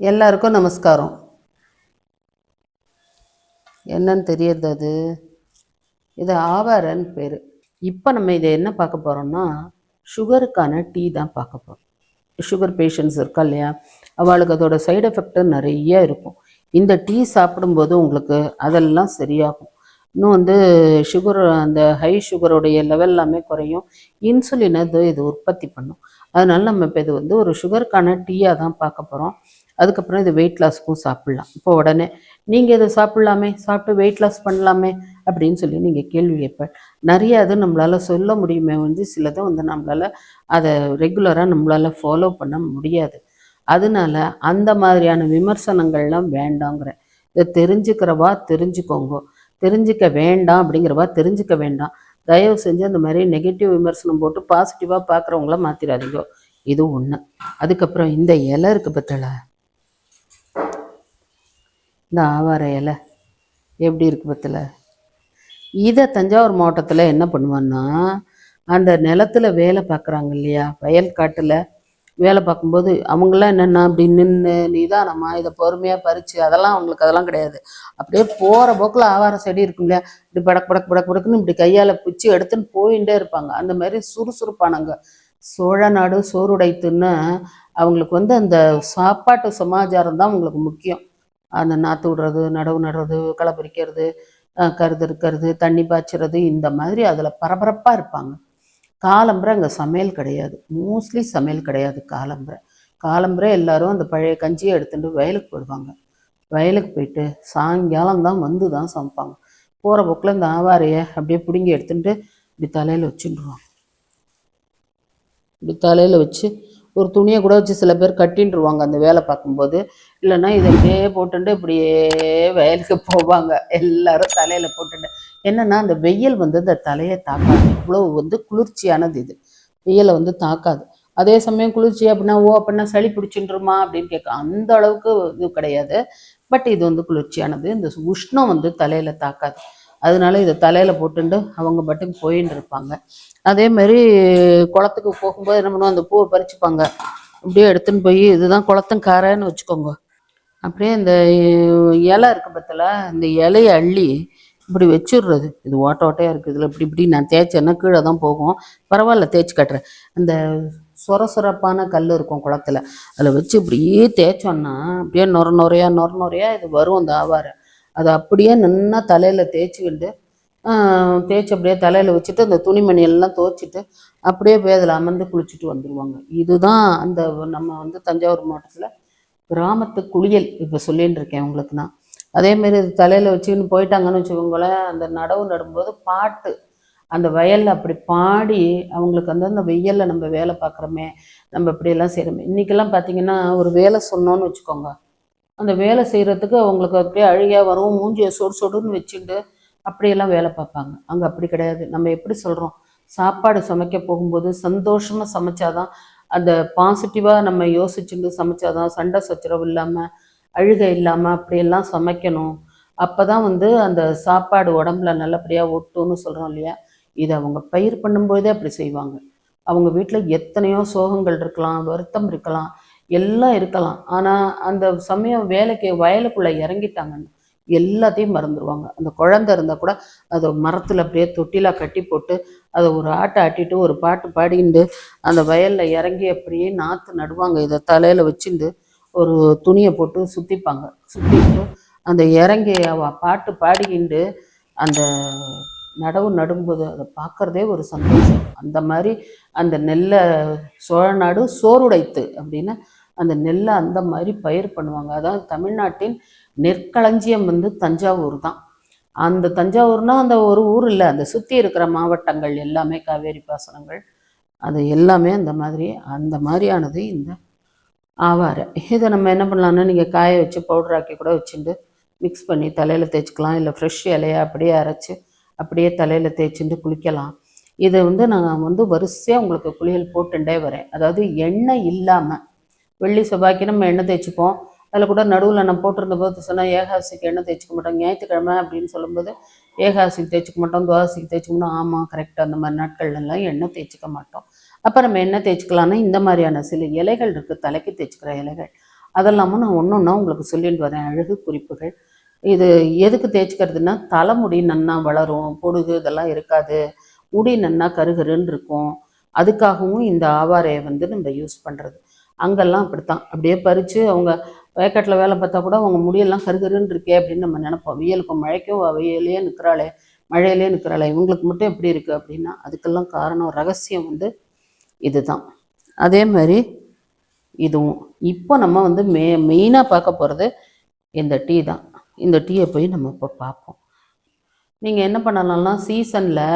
எல்லாருக்கும் நமஸ்காரம். என்னன்னு தெரியறது அது. இது ஆவாரன்னு பேர். இப்போ நம்ம இதை என்ன பார்க்க போகிறோம்னா சுகருக்கான டீ தான் பார்க்க போகிறோம் சுகர் பேஷண்ட்ஸ் இருக்கா இல்லையா? அவளுக்கு அதோட சைடு எஃபெக்ட் நிறைய இருக்கும். இந்த டீ சாப்பிடும்போது உங்களுக்கு அதெல்லாம் சரியாகும். இன்னும் வந்து சுகர் அந்த ஹை சுகருடைய லெவல் எல்லாமே குறையும். இன்சுலின் அது இது உற்பத்தி பண்ணும். அதனால நம்ம இப்போ இது வந்து ஒரு சுகருக்கான டீயாக தான் பார்க்க போகிறோம் அதுக்கப்புறம் இது வெயிட் லாஸ்க்கும் சாப்பிட்லாம். இப்போ உடனே நீங்கள் இதை சாப்பிட்லாமே? சாப்பிட்டு வெயிட் லாஸ் பண்ணலாமே? அப்படின்னு சொல்லி நீங்கள் கேள்வி கேட்பேன் நிறைய அது நம்மளால் சொல்ல முடியுமே வந்து சிலதை வந்து நம்மளால் அதை ரெகுலராக நம்மளால் ஃபாலோ பண்ண முடியாது. அதனால அந்த மாதிரியான விமர்சனங்கள்லாம் வேண்டாங்கிறேன் இதை தெரிஞ்சுக்கிறவா தெரிஞ்சுக்கோங்க. தெரிஞ்சுக்க வேண்டாம் அப்படிங்கிறவா தெரிஞ்சுக்க வேண்டாம். தயவு செஞ்சு அந்த மாதிரி நெகட்டிவ் விமர்சனம் போட்டு பாசிட்டிவாக பார்க்குறவங்கள மாற்றிடாதீங்க இது ஒன்று அதுக்கப்புறம் இந்த இலை இருக்குது பத்தலை. இந்த ஆவார இலை எப்படி இருக்கு பத்தில்? இதை தஞ்சாவூர் மாவட்டத்தில் என்ன பண்ணுவான்னா அந்த நிலத்தில் வேலை பார்க்குறாங்க இல்லையா? வயல் காட்டில் வேலை பார்க்கும்போது அவங்களாம் என்னென்ன அப்படி நின்று நிதானமாக இதை பொறுமையாக பறித்து அதெல்லாம் அவங்களுக்கு அதெல்லாம் கிடையாது. அப்படியே போகிற போக்கில் ஆவார செடி இருக்கும் இல்லையா? இப்படி படக் படக் படக் படக்குன்னு இப்படி கையால் பிச்சு எடுத்துன்னு போயிட்டே இருப்பாங்க. அந்த மாதிரி சுறுசுறுப்பானங்க. சோழ நாடு சோறுடைத்துன்னு அவங்களுக்கு வந்து அந்த சாப்பாட்டு சமாச்சாரம் தான் அவங்களுக்கு முக்கியம். அந்த நாற்று விடுறது நடவு நடுறது களை பறிக்கிறது கருது இருக்கிறது தண்ணி பாய்ச்சுறது இந்த மாதிரி அதில் பரபரப்பாக இருப்பாங்க. காலம்பரை அங்கே சமையல் கிடையாது. மோஸ்ட்லி சமையல் கிடையாது காலம்பரை. காலம்பரை எல்லாரும் அந்த பழைய கஞ்சியை எடுத்துட்டு வயலுக்கு போயிடுவாங்க. வயலுக்கு போயிட்டு சாயங்காலம் தான் வந்து தான் சமைப்பாங்க. போகிற போக்கில் இந்த ஆவாரையை அப்படியே பிடுங்கி எடுத்துட்டு இப்படி தலையில் வச்சுட்டுருவாங்க. இப்படி தலையில் வச்சு ஒரு துணியை கூட வச்சு சில பேர் கட்டின்ருவாங்க அந்த வேலை பார்க்கும்போது. இல்லைன்னா இதை இப்படியே போட்டுட்டு இப்படியே வயலுக்கு போவாங்க. எல்லாரும் தலையில் போட்டுட்டு என்னன்னா அந்த வெயில் வந்து இந்த தலையை தாக்காது. இவ்வளோ வந்து குளிர்ச்சியானது இது. வெயிலை வந்து தாக்காது. அதே சமயம் குளிர்ச்சி அப்படின்னா ஓ அப்படின்னா சளி பிடிச்சின்றுமா அப்படின்னு கேட்க அந்த அளவுக்கு இது கிடையாது. பட் இது வந்து குளிர்ச்சியானது. இந்த உஷ்ணம் வந்து தலையில தாக்காது. அதனால இதை தலையில போட்டுண்டு அவங்க பாட்டுக்கு போயின்னு இருப்பாங்க. அதே மாதிரி குளத்துக்கு போகும்போது என்ன பண்ணுவோம்? அந்த பூவை பறிச்சுப்பாங்க. அப்படியே எடுத்துன்னு போய் இதுதான் குளத்தங்காரன்னு வச்சுக்கோங்க. அப்படியே இந்த இலை இருக்கு பத்தில இந்த இலையை அள்ளி இப்படி வச்சிடுறது. இது ஓட்ட ஓட்டையாக இருக்குது இதில் இப்படி இப்படி நான் தேய்ச்சேன்னா கீழே தான் போகும். பரவாயில்ல தேய்ச்சி கட்டுறேன். அந்த சொர சொரப்பான கல் இருக்கும் குளத்துல. அதில் வச்சு இப்படியே தேய்ச்சோன்னா அப்படியே நொர நொறையா நொர நொறையா இது வரும் அந்த ஆவாரை. அதை அப்படியே நின்னா தலையில் தேய்ச்சிக்கிட்டு தேய்ச்சி அப்படியே தலையில் வச்சுட்டு அந்த துணிமணி எல்லாம் துவைச்சிட்டு அப்படியே போய் அதில் அமர்ந்து குளிச்சுட்டு வந்துடுவாங்க இதுதான் அந்த நம்ம வந்து தஞ்சாவூர் மாவட்டத்தில் கிராமத்து குளியல் இப்போ சொல்லின்னு இருக்கேன் உங்களுக்கு நான். அதே மாதிரி இது தலையில் வச்சுக்கின்னு போயிட்டாங்கன்னு வச்சுக்கோங்களேன் அந்த நடவு நடும்போது பாட்டு அந்த வயலில் அப்படி பாடி அவங்களுக்கு வந்து அந்த வெயிலில் நம்ம வேலை பார்க்குறோமே நம்ம இப்படியெல்லாம் செய்கிறோமே இன்றைக்கெல்லாம் பார்த்தீங்கன்னா ஒரு வேலை சொன்னோன்னு வச்சுக்கோங்க. அந்த வேலை செய்கிறதுக்கு அவங்களுக்கு அப்படியே அழுகையாக வரும் மூஞ்சியை சொடு சொடுன்னு வச்சுட்டு அப்படியெல்லாம் வேலை பார்ப்பாங்க. அங்கே அப்படி கிடையாது. நம்ம எப்படி சொல்கிறோம் சாப்பாடு சமைக்க போகும்போது சந்தோஷமாக சமைச்சாதான் அந்த பாசிட்டிவாக நம்ம யோசிச்சுட்டு சமைச்சாதான் சண்டை சச்சரவு இல்லாமல் அழுகை இல்லாமல் அப்படியெல்லாம் சமைக்கணும். அப்போ தான் வந்து அந்த சாப்பாடு உடம்புல நல்லபடியாக ஒட்டும்னு சொல்கிறோம் இல்லையா? இதை அவங்க பயிர் பண்ணும்போதே அப்படி செய்வாங்க. அவங்க வீட்டில் எத்தனையோ சோகங்கள் இருக்கலாம் வருத்தம் இருக்கலாம். எல்லாம் இருக்கலாம். ஆனால் அந்த சமயம் வேலைக்கு வயலுக்குள்ளே இறங்கிட்டாங்கன்னா எல்லாத்தையும் மறந்துடுவாங்க அந்த குழந்தை இருந்தால் கூட அதை மரத்தில் அப்படியே தொட்டிலாக கட்டி போட்டு அதை ஒரு ஆட்டை ஆட்டிட்டு ஒரு பாட்டு பாடிண்டு அந்த வயலில் இறங்கி அப்படியே நாற்று நடுவாங்க. இதை தலையில் வச்சுண்டு ஒரு துணியை போட்டு சுற்றிப்பாங்க சுற்றிட்டு அந்த இறங்கி அவ பாட்டு பாடிக்கிண்டு அந்த நடவு நடும்போது அதை பார்க்குறதே ஒரு சந்தோஷம். அந்த மாதிரி அந்த நெல்லை சோழநாடு சோறுடைத்து அப்படின்னு அந்த நெல்லை அந்த மாதிரி பயிர் பண்ணுவாங்க. அதாவது தமிழ்நாட்டின் நெற்களஞ்சியம் வந்து தஞ்சாவூர் தான். அந்த தஞ்சாவூர்னா அந்த ஒரு ஊர் இல்லை. அந்த சுற்றி இருக்கிற மாவட்டங்கள் எல்லாமே காவேரி பாசனங்கள் அது எல்லாமே அந்த மாதிரி அந்த மாதிரியானது இந்த ஆவாரை. இதை நம்ம என்ன பண்ணலாம்னா நீங்கள் காய வச்சு பவுடராக்கி கூட வச்சுட்டு மிக்ஸ் பண்ணி தலையில் தேய்ச்சிக்கலாம். இல்லை ஃப்ரெஷ் இலையை அப்படியே அரைச்சி அப்படியே தலையில் தேய்ச்சிட்டு குளிக்கலாம். இதை வந்து நான் வந்து வரிசையாக உங்களுக்கு குளியல் போட்டுட்டே வரேன். அதாவது எண்ணெய் இல்லாமல் வெள்ளி செவ்வாய்க்கு நம்ம எண்ணெய் தேய்ச்சிப்போம். அதில் கூட நடுவில் நான் போட்டிருந்த போது சொன்னால் ஏகாசிக்கு எண்ணெய் தேய்ச்சிக்க மாட்டோம். ஞாயிற்றுக்கிழமை அப்படின்னு சொல்லும்போது ஏகாசிக்கு தேய்ச்சிக்க மாட்டோம் துவாசிக்கு தேய்ச்சிக்கணும் ஆமாம் கரெக்டாக அந்த மாதிரி நாட்கள்லாம் எண்ணெய் தேய்ச்சிக்க மாட்டோம். அப்போ நம்ம எண்ணெய் தேய்ச்சிக்கலாம்னா இந்த மாதிரியான சில இலைகள் இருக்குது தலைக்கு தேய்ச்சிக்கிற இலைகள். அதெல்லாமும் நான் ஒன்று ஒன்றா உங்களுக்கு சொல்லிட்டு வரேன். அழகு குறிப்புகள். இது எதுக்கு தேய்ச்சிக்கிறதுனா தலைமுடி நன்னா வளரும் பொடுகு இதெல்லாம் இருக்காது. முடி நன்னா கருகருன்னு இருக்கும். அதுக்காகவும் இந்த ஆவாரையை வந்து நம்ம யூஸ் பண்ணுறது அங்கெல்லாம் அப்படித்தான். அப்படியே பறித்து அவங்க வயக்காட்டில் வேலை பார்த்தா கூட அவங்க முடியெல்லாம் கருகருன்னு இருக்கே அப்படின்னு நம்ம நினைப்போம். வியலுக்கும் மழைக்கும் வெயிலே நிற்கிறாளே மழையிலே நிற்கிறாளே இவங்களுக்கு மட்டும் எப்படி இருக்குது அப்படின்னா அதுக்கெல்லாம் காரணம் ரகசியம் வந்து இதுதான். அதே மாதிரி இதுவும். இப்போ நம்ம வந்து மெ மெயினாக பார்க்க போகிறது இந்த டீ தான். இந்த டீயை போய் நம்ம இப்போ பார்ப்போம். நீங்கள் என்ன பண்ணலாம்னா சீசனில்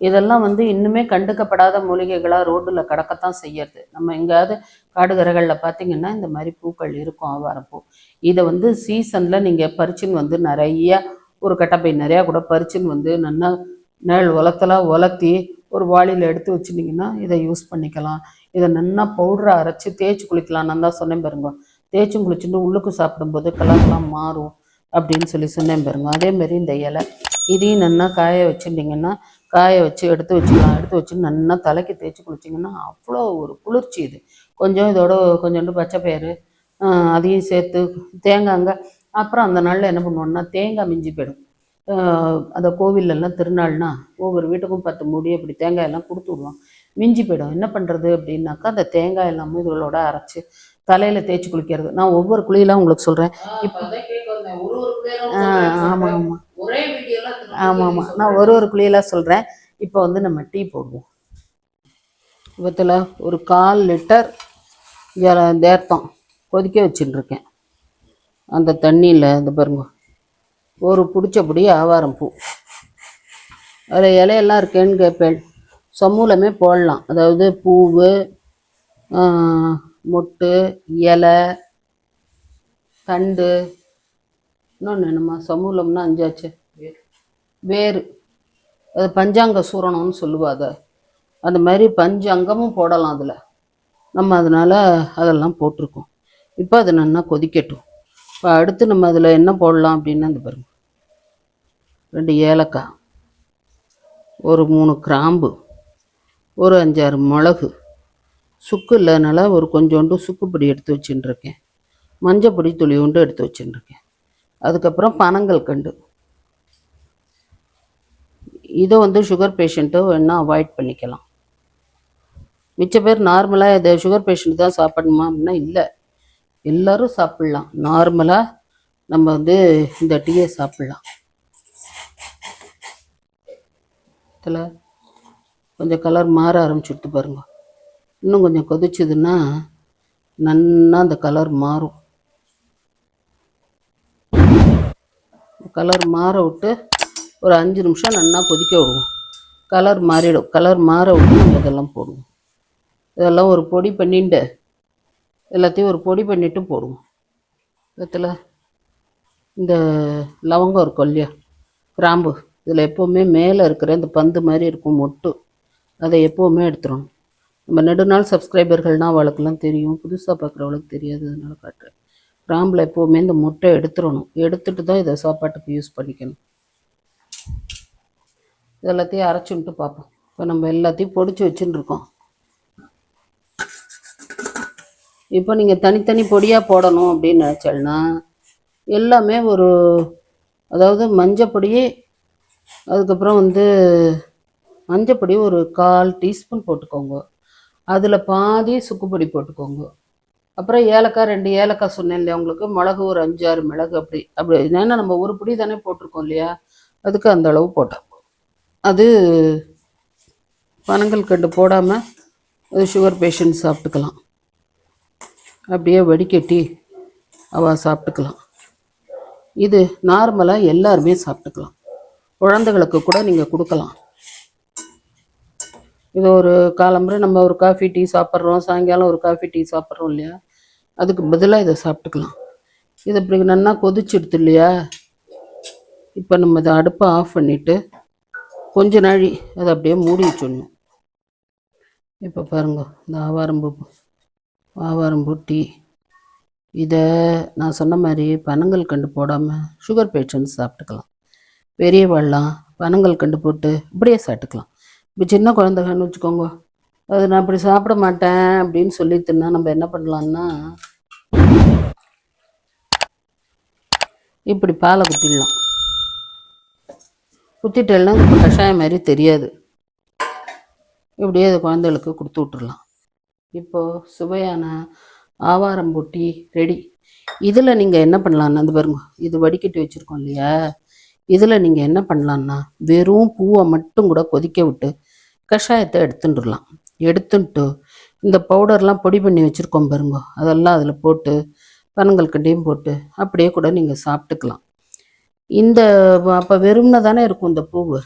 இதெல்லாம் வந்து இன்னுமே கண்டுக்கப்படாத மூலிகைகளாக ரோட்டில் கிடக்கத்தான் செய்யறது நம்ம எங்கேயாவது காடுகரைகளில் பார்த்தீங்கன்னா இந்த மாதிரி பூக்கள் இருக்கும் ஆவாரப்பூ. இதை வந்து சீசனில் நீங்கள் பறிச்சுன்னு வந்து நிறைய ஒரு கட்டப்பை நிறையா கூட பறிச்சுன்னு வந்து நல்லா நிழல் உலத்தெல்லாம் உலர்த்தி ஒரு வாளியில் எடுத்து வச்சுட்டிங்கன்னா இதை யூஸ் பண்ணிக்கலாம். இதை நல்லா பவுடரை அரைச்சி தேய்ச்சி குளிக்கலாம். நான் தான் சொன்னேன் பாருங்க. தேய்ச்சும் குளிச்சுட்டு உள்ளுக்கு சாப்பிடும்போது கலர்லாம் மாறும் அப்படின்னு சொல்லி சொன்னேன் பாருங்க. அதேமாரி இந்த இலை இதையும் நல்லா காய வச்சுட்டிங்கன்னா காய வச்சு எடுத்து வச்சுக்கலாம் எடுத்து வச்சு நல்லா தலைக்கு தேய்ச்சி குளிச்சிங்கன்னா அவ்வளோ ஒரு குளிர்ச்சி இது. கொஞ்சம் இதோட கொஞ்சோண்டு பச்சை பயிறு அதையும் சேர்த்து தேங்காங்க அப்புறம் அந்த நாளில் என்ன பண்ணுவோம்னா தேங்காய் மிஞ்சி போயிடும். அந்த கோவில்லலாம் திருநாள்னா ஒவ்வொரு வீட்டுக்கும் பத்து மூடி அப்படி தேங்காய் எல்லாம் கொடுத்து விடுவோம். மிஞ்சி போயிடும். என்ன பண்ணுறது அப்படின்னாக்கா அந்த தேங்காய் எல்லாமே இதோட அரைச்சி தலையில் தேய்ச்சி குளிக்கிறது. நான் ஒவ்வொரு குழியெல்லாம் உங்களுக்கு சொல்கிறேன் ஆமாம் ஆமாம் ஒரே ஆமாம் ஆமாம் நான் ஒரு ஒரு குழியெல்லாம் சொல்கிறேன் இப்போ வந்து நம்ம டீ போடுவோம். இவத்தில் ஒரு கால் லிட்டர் ஜல- தேர்த்தம் கொதிக்க வச்சுட்டுருக்கேன். அந்த தண்ணியில் இந்த பாருங்க ஒரு பிடிச்சபடி ஆவாரம் பூ. அதில் இலையெல்லாம் இருக்கேன்னு கேட்பேன் சமூலமே போடலாம். அதாவது பூவு மொட்டு இலை தண்டு. இன்னொன்று என்னம்மா? சமூலம்னா அஞ்சாச்சு. வேறு. அது பஞ்சாங்க சூரணம்னு சொல்லுவா அதை அந்த மாதிரி பஞ்சாங்கமும் போடலாம் அதில். நம்ம அதனால் அதெல்லாம் போட்டிருக்கோம். இப்போ அது நல்லா கொதிக்கட்டும். இப்போ அடுத்து நம்ம அதில் என்ன போடலாம் அப்படின்னா அந்த பாருங்க. ரெண்டு ஏலக்காய். ஒரு மூணு கிராம்பு. ஒரு அஞ்சாறு மிளகு. சுக்கு இல்லைனால ஒரு கொஞ்சோண்டு சுக்குப்பொடி எடுத்து வச்சுட்டுருக்கேன். மஞ்சப்பொடி துளியோண்டு எடுத்து வச்சுட்டுருக்கேன். அதுக்கப்புறம் பனங்கள் கண்டு. இதை வந்து சுகர் பேஷண்ட்டு வேணால் அவாய்ட் பண்ணிக்கலாம். மிச்ச பேர் நார்மலாக இதை சுகர் பேஷண்ட் தான் சாப்பிடணுமா அப்படின்னா இல்லை. எல்லாரும் சாப்பிட்லாம். நார்மலாக நம்ம வந்து இந்த டீயை சாப்பிட்லாம். இதில் கொஞ்சம் கலர் மாற ஆரம்பிச்சுட்டு பாருங்க. இன்னும் கொஞ்சம் கொதிச்சதுன்னா நன்னா அந்த கலர் மாறும். கலர் மாற விட்டு ஒரு அஞ்சு நிமிஷம் நல்லா கொதிக்க விடுவோம். கலர் மாறிடும். கலர் மாற விட்டு நம்ம இதெல்லாம் போடுவோம். இதெல்லாம் ஒரு பொடி பண்ணிட்டு எல்லாத்தையும் ஒரு பொடி பண்ணிவிட்டு போடுவோம். இதில் இந்த லவங்கம் இருக்கும் இல்லையா? கிராம்பு. இதில் எப்போவுமே மேலே இருக்கிற இந்த பந்து மாதிரி இருக்கும் மொட்டு. அதை எப்போவுமே எடுத்துடணும். நம்ம நெடுநாள் சப்ஸ்கிரைபர்கள்னால் அவளுக்கெல்லாம் தெரியும். புதுசாக பார்க்குறவளுக்கு தெரியாது. அதனால காட்டுறேன். கிராம்பில் எப்போவுமே இந்த முட்டை எடுத்துடணும். எடுத்துட்டு தான் இதை சாப்பாட்டுக்கு யூஸ் பண்ணிக்கணும். இது எல்லாத்தையும் அரைச்சுன்ட்டு பார்ப்போம். இப்போ நம்ம எல்லாத்தையும் பொடிச்சு வச்சுன்னு இருக்கோம் இப்போ நீங்கள் தனித்தனி பொடியாக போடணும் அப்படின்னு நினச்சல்னா எல்லாமே ஒரு அதாவது மஞ்சப்பொடி அதுக்கப்புறம் வந்து மஞ்சப்பொடி ஒரு கால் டீஸ்பூன் போட்டுக்கோங்க. அதில் பாதி சுக்குப்பொடி போட்டுக்கோங்க. அப்புறம் ஏலக்காய் ரெண்டு ஏலக்காய் சொன்னேன் இல்லையா உங்களுக்கு? மிளகு ஒரு அஞ்சாறு மிளகு அப்படி அப்படி. ஏன்னா நம்ம ஒரு பொடி தானே போட்டிருக்கோம் இல்லையா? அதுக்கு அந்த அளவு போட்டால் அது பனங்கள் கண்டு போடாமல் அது சுகர் பேஷண்ட் சாப்பிட்டுக்கலாம். அப்படியே வடிகட்டி அவள் சாப்பிட்டுக்கலாம். இது நார்மலாக எல்லாருமே சாப்பிட்டுக்கலாம். குழந்தைகளுக்கு கூட நீங்கள் கொடுக்கலாம். இது ஒரு காலம்புரை நம்ம ஒரு காஃபி டீ சாப்பிட்றோம். சாயங்காலம் ஒரு காஃபி டீ சாப்பிட்றோம் இல்லையா? அதுக்கு பதிலாக இதை சாப்பிட்டுக்கலாம். இது இப்படி நல்லா கொதிச்சிடுது இல்லையா? இப்போ நம்ம இதை அடுப்பை ஆஃப் பண்ணிவிட்டு கொஞ்ச நாழி அதை அப்படியே மூடி வச்சிடணும். இப்போ பாருங்க இந்த ஆவாரம்பூ ஆவாரம்பூ டீ. இதை நான் சொன்ன மாதிரி பனங்கள் கண்டு போடாமல் சுகர் பேஷண்ட்ஸ் சாப்பிட்டுக்கலாம். பெரியவாள்லாம் பனங்கள் கண்டு போட்டு இப்படியே சாப்பிட்டுக்கலாம். இப்போ சின்ன குழந்தைகன்னு வச்சுக்கோங்க அது நான் இப்படி சாப்பிட மாட்டேன் அப்படின்னு சொல்லிட்டுனா நம்ம என்ன பண்ணலான்னா இப்படி பாலை குத்திடலாம். குத்திட்டெல்லாம் கஷாயம் மாதிரி தெரியாது. இப்படியே அது குழந்தைகளுக்கு கொடுத்து விட்டுறலாம். இப்போது சுவையான ஆவாரம் பொட்டி ரெடி. இதில் நீங்கள் என்ன பண்ணலான்னா அந்த பாருங்க இது வடிகட்டி வச்சுருக்கோம் இல்லையா? இதில் நீங்கள் என்ன பண்ணலான்னா வெறும் பூவை மட்டும் கூட கொதிக்க விட்டு கஷாயத்தை எடுத்துட்டுலாம் எடுத்துட்டு இந்த பவுடர்லாம் பொடி பண்ணி வச்சுருக்கோம் பாருங்க அதெல்லாம் அதில் போட்டு பனங்கல்கண்டையும் போட்டு அப்படியே கூட நீங்கள் சாப்பிட்டுக்கலாம். இந்த அப்போ வெறும்னா தானே இருக்கும் இந்த பூவு.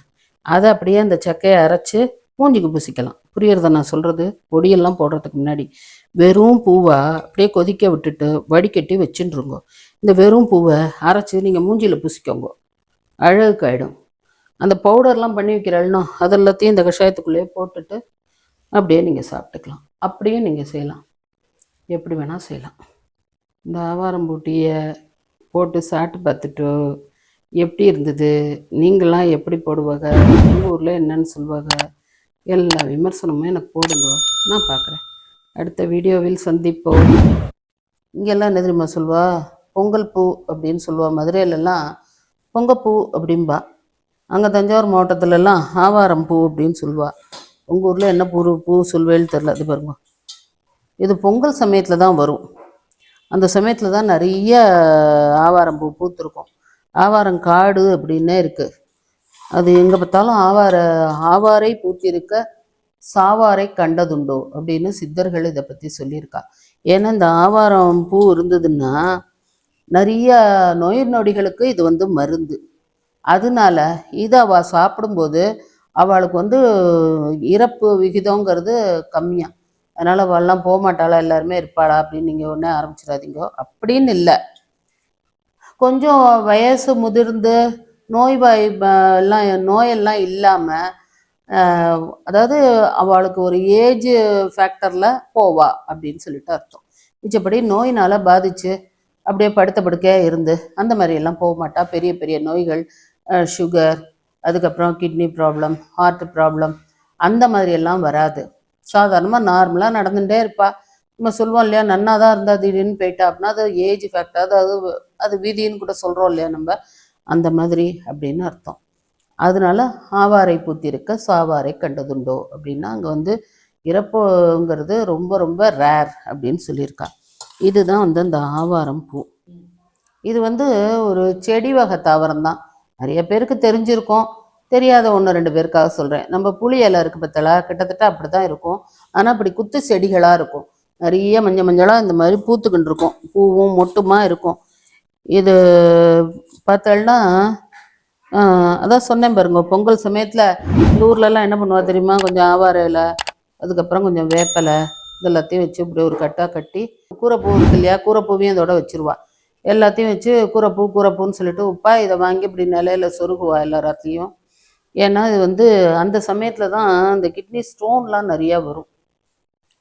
அதை அப்படியே அந்த சக்கையை அரைச்சி மூஞ்சிக்கு பூசிக்கலாம். புரியுறத நான் சொல்கிறது பொடியெல்லாம் போடுறதுக்கு முன்னாடி. வெறும் பூவை அப்படியே கொதிக்க விட்டுட்டு வடிகட்டி வச்சுட்டுருங்க. இந்த வெறும் பூவை அரைச்சி நீங்கள் மூஞ்சியில் பூசிக்கோங்க. அழகுக்கு ஆகிடும் அந்த பவுடர்லாம் பண்ணி வைக்கிறேன்னா அது எல்லாத்தையும் இந்த கஷாயத்துக்குள்ளேயே போட்டுட்டு அப்படியே நீங்கள் சாப்பிட்டுக்கலாம். அப்படியே நீங்கள் செய்யலாம். எப்படி வேணால் செய்யலாம். இந்த ஆவாரம் பூட்டியை போட்டு சாப்பிட்டு பார்த்துட்டு எப்படி இருந்தது? நீங்களாம் எப்படி போடுவாங்க? எங்கள் ஊரில் என்னன்னு சொல்லுவாங்க எல்லா விமர்சனமும் எனக்கு போடுங்க. நான் பார்க்குறேன். அடுத்த வீடியோவில் சந்திப்போம். இங்கெல்லாம் என்ன தெரியுமா சொல்வா? பொங்கல் பூ அப்படின்னு சொல்லுவா. மதுரையிலலாம் பொங்கப்பூ அப்படிம்பா. அங்கே தஞ்சாவூர் மாவட்டத்துலலாம் ஆவாரம் பூ அப்படின்னு சொல்லுவா. உங்கள் ஊரில் என்ன பூ பூ சொல்வேன்னு தெரில அது பாருங்க. இது பொங்கல் சமயத்தில் தான் வரும். அந்த சமயத்தில் தான் நிறைய ஆவாரம் பூ பூத்திருக்கும். ஆவாரம் காடு அப்படின்னே இருக்குது அது எங்கே பார்த்தாலும் ஆவார ஆவாரை பூத்திருக்க சாவாரை கண்டதுண்டோ அப்படின்னு சித்தர்கள் இதை பற்றி சொல்லியிருக்கா. ஏன்னா இந்த ஆவாரம் பூ இருந்ததுன்னா நிறைய நோய் நொடிகளுக்கு இது வந்து மருந்து. அதனால இதை அவள் சாப்பிடும்போது அவளுக்கு வந்து இறப்பு விகிதங்கிறது கம்மியா. அதனால் அவள்லாம் போக மாட்டாளா எல்லாருமே இருப்பாளா அப்படின்னு நீங்கள் ஒன்றே ஆரம்பிச்சிடாதீங்க. அப்படின்னு இல்லை. கொஞ்சம் வயசு முதிர்ந்து நோய்வாய் எல்லாம் நோயெல்லாம் இல்லாமல் அதாவது அவளுக்கு ஒரு ஏஜ் ஃபேக்டரில் போவா அப்படின்னு சொல்லிட்டு அர்த்தம். மிச்சப்படி நோயினால் பாதிச்சு அப்படியே படுத்த படுக்கையாக இருந்து அந்த மாதிரியெல்லாம் போக மாட்டா. பெரிய பெரிய நோய்கள் சுகர் அதுக்கப்புறம் கிட்னி ப்ராப்ளம் ஹார்ட் ப்ராப்ளம் அந்த மாதிரியெல்லாம் வராது. சாதாரணமாக நார்மலாக நடந்துகிட்டே இருப்பா. நம்ம சொல்லுவோம் இல்லையா நன்னா தான் இருந்தால் திடீர்னு போயிட்டா அப்படின்னா அது ஏஜ் ஃபேக்டர் அதாவது அது வீதின்னு கூட சொல்கிறோம் இல்லையா நம்ம? அந்த மாதிரி அப்படின்னு அர்த்தம். அதனால ஆவாரை பூத்திருக்க சாவாரை கண்டதுண்டோ அப்படின்னா அங்கே வந்து இறப்புங்கிறது ரொம்ப ரொம்ப ரேர் அப்படின்னு சொல்லியிருக்கா இதுதான் வந்து அந்த ஆவாரம் பூ. இது வந்து ஒரு செடி வகை தாவரம் தான். நிறைய பேருக்கு தெரிஞ்சிருக்கும். தெரியாத ஒன்று ரெண்டு பேருக்காக சொல்கிறேன் நம்ம புளி இலை இருக்குது பத்தலா கிட்டத்தட்ட அப்படி தான் இருக்கும். ஆனால் அப்படி குத்து செடிகளாக இருக்கும். நிறைய மஞ்சள் மஞ்சளாக இந்த மாதிரி பூத்துக்கிட்டு இருக்கும். பூவும் மொட்டுமா இருக்கும். இது பார்த்தோம்னா அதான் சொன்னேன் பாருங்க பொங்கல் சமயத்தில் இந்த ஊர்லலாம் என்ன பண்ணுவா தெரியுமா? கொஞ்சம் ஆவார இலை அதுக்கப்புறம் கொஞ்சம் வேப்பலை இதெல்லாத்தையும் வச்சு இப்படி ஒரு கட்டாக கட்டி கூரைப்பூ இருக்கு இல்லையா? கூரைப்பூவையும் இதோட வச்சிருவா. எல்லாத்தையும் வச்சு கூரைப்பூ கூரைப்பூன்னு சொல்லிட்டு உப்பா இதை வாங்கி இப்படி நிலையில சொருகுவா எல்லாத்தையும் ஏன்னா இது வந்து அந்த சமயத்தில் தான் இந்த கிட்னி ஸ்டோன்லாம் நிறையா வரும்.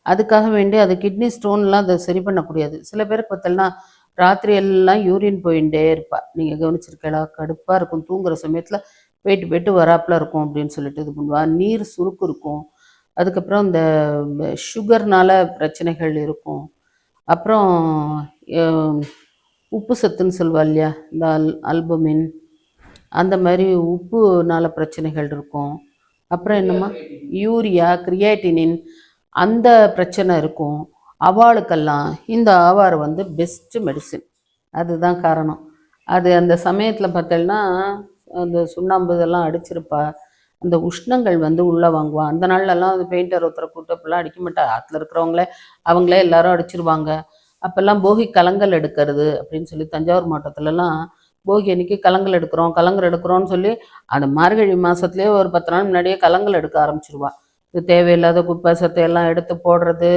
அதுக்காக வேண்டி அது கிட்னி ஸ்டோன்லாம் அதை சரி பண்ணக்கூடியது. சில பேருக்கு பார்த்தோம்னா ராத்திரி எல்லாம் யூரின் போயிட்டே இருப்பா நீங்கள் கவனிச்சிருக்கலா கடுப்பாக இருக்கும். தூங்குற சமயத்தில் போயிட்டு போயிட்டு வராப்புல இருக்கும் அப்படின்னு சொல்லிட்டு இது பண்ணுவா. நீர் சுருக்கு இருக்கும். அதுக்கப்புறம் இந்த சுகர்னால பிரச்சனைகள் இருக்கும். அப்புறம் உப்பு சத்துன்னு சொல்லுவா இல்லையா? இந்த அல் அல்புமின் அந்த மாதிரி உப்புனால பிரச்சனைகள் இருக்கும். அப்புறம் என்னம்மா? யூரியா கிரியாட்டினின் அந்த பிரச்சனை இருக்கும். அவளுக்கெல்லாம் இந்த ஆவார் வந்து பெஸ்ட்டு மெடிசின் அதுதான் காரணம். அது அந்த சமயத்தில் பார்த்தோம்னா அந்த சுண்ணாம்பு இதெல்லாம் அடிச்சிருப்பா. அந்த உஷ்ணங்கள் வந்து உள்ளே வாங்குவான் அந்த நாள்லலாம் அந்த பெயிண்டர் ஒருத்தரை கூட்டப்பெல்லாம் அடிக்க மாட்டா. ஆற்றுல இருக்கிறவங்களே அவங்களே எல்லாரும் அடிச்சிருவாங்க. அப்போல்லாம் போகி கலங்கள் எடுக்கிறது அப்படின்னு சொல்லி தஞ்சாவூர் மாவட்டத்துலலாம் போகி அன்னைக்கு கலங்கள் எடுக்கிறோம் கலங்கள் எடுக்கிறோம்னு சொல்லி அந்த மார்கழி மாதத்துலேயே ஒரு பத்து நாள் முன்னாடியே கலங்கள் எடுக்க ஆரம்பிச்சிருவா. இது தேவையில்லாத குப்பை சத்தை எல்லாம் எடுத்து போடுறது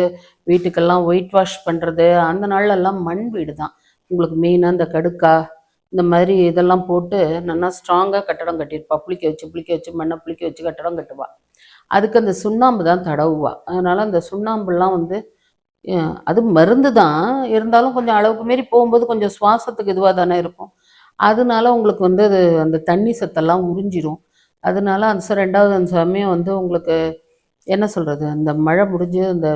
வீட்டுக்கெல்லாம் ஒயிட் வாஷ் பண்ணுறது அந்த நாள்லெல்லாம் மண் வீடு தான் உங்களுக்கு மெயினாக இந்த கடுக்கா இந்த மாதிரி இதெல்லாம் போட்டு நல்லா ஸ்ட்ராங்காக கட்டடம் கட்டியிருப்பா. புளிக்க வச்சு புளிக்க வச்சு மண்ணை புளிக்க வச்சு கட்டடம் கட்டுவா. அதுக்கு அந்த சுண்ணாம்பு தான் தடவுவா. அதனால் அந்த சுண்ணாம்புலாம் வந்து அது மருந்து தான் இருந்தாலும் கொஞ்சம் அளவுக்கு மீறி போகும்போது கொஞ்சம் சுவாசத்துக்கு இதுவாக தானே இருக்கும். அதனால உங்களுக்கு வந்து அது அந்த தண்ணி சத்தெல்லாம் உறிஞ்சிரும். அதனால அந்த ச- ரெண்டாவது அந்த சமயம் வந்து உங்களுக்கு என்ன சொல்கிறது அந்த மழை முடிஞ்சு அந்த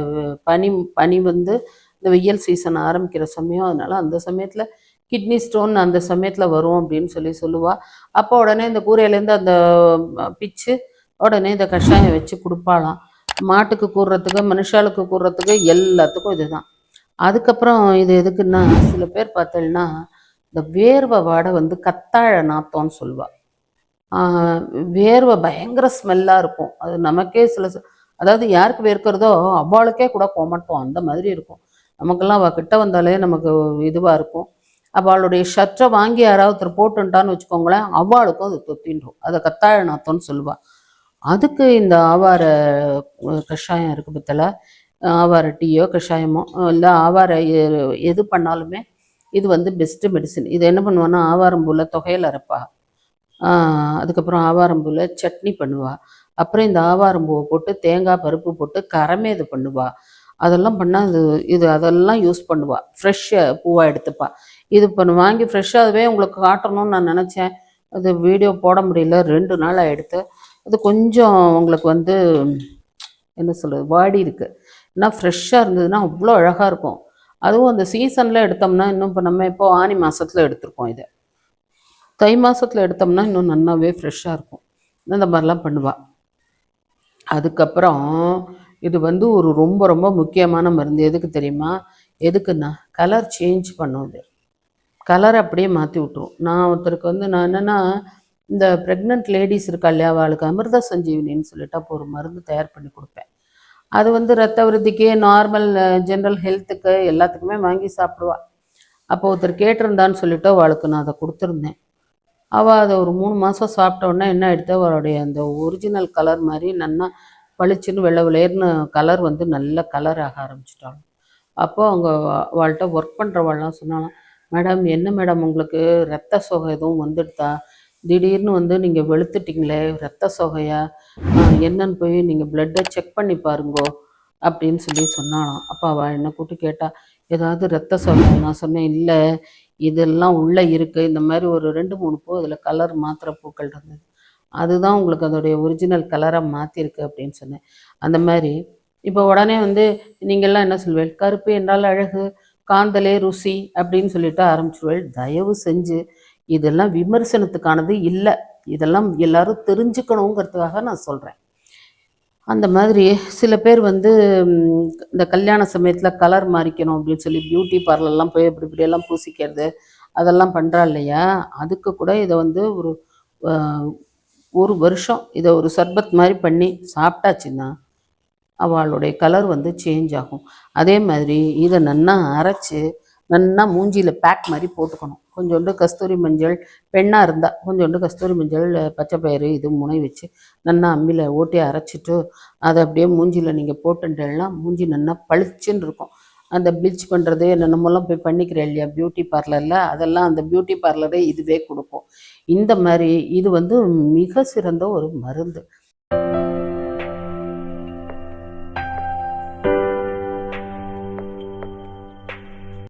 பனி பனி வந்து இந்த வெயில் சீசன் ஆரம்பிக்கிற சமயம் அதனால அந்த சமயத்தில் கிட்னி ஸ்டோன் அந்த சமயத்தில் வரும் அப்படின்னு சொல்லி சொல்லுவா. அப்போ உடனே இந்த கூரையிலேருந்து அந்த பிச்சு உடனே இந்த கஷாயம் வச்சு கொடுப்பாளாம். மாட்டுக்கு கூடுறதுக்கு மனுஷாளுக்கு கூடுறதுக்கு எல்லாத்துக்கும் இதுதான். அதுக்கப்புறம் இது எதுக்குன்னா சில பேர் பார்த்தீங்கன்னா இந்த வேர்வை வாடை வந்து கத்தாழ நாத்தம்னு சொல்லுவாள் வேர்வை பயங்கர ஸ்மெல்லாக இருக்கும். அது நமக்கே சில அதாவது யாருக்கு வேர்க்கிறதோ அவ்வாளுக்கே கூட போமாட்டோம் அந்த மாதிரி இருக்கும். நமக்கெல்லாம் அவள் கிட்ட வந்தாலே நமக்கு இதுவாக இருக்கும். அவளுடைய ஷர்ட்டை வாங்கி யாராவது ஒருத்தர் போட்டுட்டான்னு வச்சுக்கோங்களேன் அவ்வாளுக்கும் அது தொத்தின்றோம். அதை கத்தாழ நாத்தம்னு சொல்லுவாள் அதுக்கு இந்த ஆவார கஷாயம் இருக்குது பத்தல ஆவார டீயோ கஷாயமோ இல்லை ஆவார எது பண்ணாலுமே இது வந்து பெஸ்ட்டு மெடிசின் இது என்ன பண்ணுவான்னா ஆவாரம்பூவில் தொகையில் அரைப்பா. அதுக்கப்புறம் ஆவாரம்பூவில் சட்னி பண்ணுவாள் அப்புறம் இந்த ஆவாரம் பூவை போட்டு தேங்காய் பருப்பு போட்டு கரமே இது பண்ணுவா? அதெல்லாம் பண்ணால் இது இது அதெல்லாம் யூஸ் பண்ணுவா. ஃப்ரெஷ்ஷாக பூவாக எடுத்துப்பா. இது பண்ண வாங்கி ஃப்ரெஷ்ஷாகவே உங்களுக்கு காட்டணும்னு நான் நினச்சேன். அது வீடியோ போட முடியல. ரெண்டு நாள் ஆகிடுத்து அது கொஞ்சம் உங்களுக்கு வந்து என்ன சொல்கிறது வாடி இருக்குது ஏன்னா ஃப்ரெஷ்ஷாக இருந்ததுன்னா அவ்வளோ அழகாக இருக்கும். அதுவும் அந்த சீசனில் எடுத்தோம்னா இன்னும் இப்போ நம்ம இப்போ ஆனி மாதத்தில் எடுத்திருக்கோம் இதை. தை மாதத்தில் எடுத்தோம்னா இன்னும் நல்லாவே ஃப்ரெஷ்ஷாக இருக்கும். இந்த மாதிரிலாம் பண்ணுவாள் அதுக்கப்புறம் இது வந்து ஒரு ரொம்ப ரொம்ப முக்கியமான மருந்து. எதுக்கு தெரியுமா? எதுக்குன்னா கலர் சேஞ்ச் பண்ணும் இது. கலர் அப்படியே மாற்றி விட்ரும் நான் ஒருத்தருக்கு வந்து நான் என்னென்னா இந்த ப்ரெக்னென்ட் லேடிஸ் இருக்கா இல்லையா அவளுக்கு அமிர்த சஞ்சீவினின்னு சொல்லிட்டு அப்போ ஒரு மருந்து தயார் பண்ணி கொடுப்பேன். அது வந்து ரத்த விருத்திக்கு நார்மல் ஜென்ரல் ஹெல்த்துக்கு எல்லாத்துக்குமே வாங்கி சாப்பிடுவா. அப்போ ஒருத்தர் கேட்டிருந்தான்னு சொல்லிட்டு அவளுக்கு நான் அதை கொடுத்துருந்தேன். அவள் அதை ஒரு மூணு மாதம் சாப்பிட்டோன்னா என்ன எடுத்து அவளுடைய அந்த ஒரிஜினல் கலர் மாதிரி நல்லா பளிச்சுன்னு வெள்ளை விளையர்னு கலர் வந்து நல்ல கலர் ஆக ஆரம்பிச்சிட்டாங்க. அப்போ அவங்க அவள்கிட்ட ஒர்க் பண்ணுறவாள்லாம் சொன்னாலும் மேடம் என்ன மேடம் உங்களுக்கு ரத்த சோகை எதுவும் வந்துடுதா? திடீர்னு வந்து நீங்கள் வெளுத்துட்டிங்களே ரத்த சோகையா? என்னன்னு போய் நீங்கள் பிளட்டை செக் பண்ணி பாருங்கோ அப்படின்னு சொல்லி சொன்னாலாம் அப்போ அவள் என்னை கூட்டி கேட்டா ஏதாவது ரத்த சோகை நான் சொன்னேன் இல்லை இதெல்லாம் உள்ளே இருக்குது இந்த மாதிரி ஒரு ரெண்டு மூணு பூ அதில் கலர் மாத்திரை பூக்கள் இருந்தது. அதுதான் உங்களுக்கு அதோடைய ஒரிஜினல் கலராக மாற்றிருக்கு அப்படின்னு சொன்னேன். அந்த மாதிரி இப்போ உடனே வந்து நீங்கள்லாம் என்ன சொல்வேள் கருப்பு என்றால் அழகு காந்தலே ருசி அப்படின்னு சொல்லிட்டு ஆரம்பிச்சுவேள் தயவு செஞ்சு இதெல்லாம் விமர்சனத்துக்கானது இல்லை. இதெல்லாம் எல்லாரும் தெரிஞ்சுக்கணுங்கிறதுக்காக நான் சொல்கிறேன் அந்த மாதிரி சில பேர் வந்து இந்த கல்யாண சமயத்தில் கலர் மாறிக்கணும் அப்படின்னு சொல்லி பியூட்டி பார்லர்லாம் போய் இப்படி இப்படியெல்லாம் பூசிக்கிறது அதெல்லாம் பண்ணுறா இல்லையா? அதுக்கு கூட இதை வந்து ஒரு ஒரு வருஷம் இதை ஒரு சர்பத் மாதிரி பண்ணி சாப்பிட்டாச்சுன்னா அவளுடைய கலர் வந்து சேஞ்ச் ஆகும். அதே மாதிரி இதை நன்னா அரைச்சி நல்லா மூஞ்சியில் பேக் மாதிரி போட்டுக்கணும். கொஞ்சோண்டு கஸ்தூரி மஞ்சள் பெண்ணாக இருந்தால் கொஞ்சோண்டு கஸ்தூரி மஞ்சள் பச்சை பயிறு இது முனை வச்சு நல்லா அம்மியில் ஓட்டி அரைச்சிட்டு அதை அப்படியே மூஞ்சியில் நீங்கள் போட்டுட்டேன்னா மூஞ்சி நல்லா பளிச்சுன்னு இருக்கும். அந்த ப்ளீச் பண்ணுறது என்னென்னமோலாம் போய் பண்ணிக்கிறேன் இல்லையா? பியூட்டி பார்லரில் அதெல்லாம் அந்த பியூட்டி பார்லரே இதுவே கொடுக்கும் இந்த மாதிரி இது வந்து மிக சிறந்த ஒரு மருந்து.